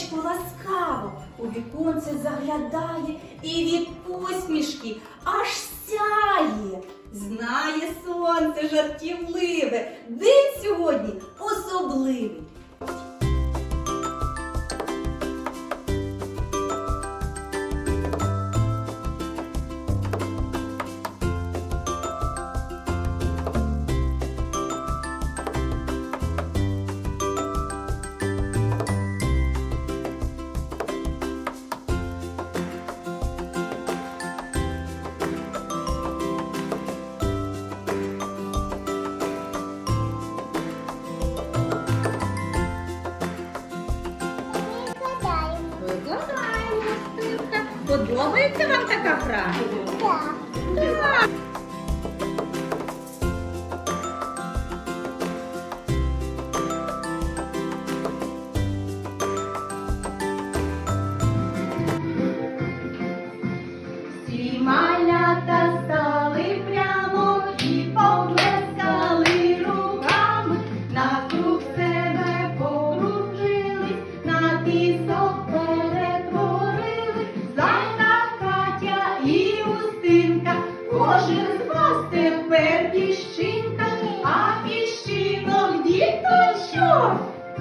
сонечко ласкаво у віконце заглядає і від посмішки аж сяє. Знає сонце жартівливе, день Подобається вам така гра? Так.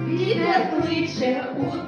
Вітер кличе у.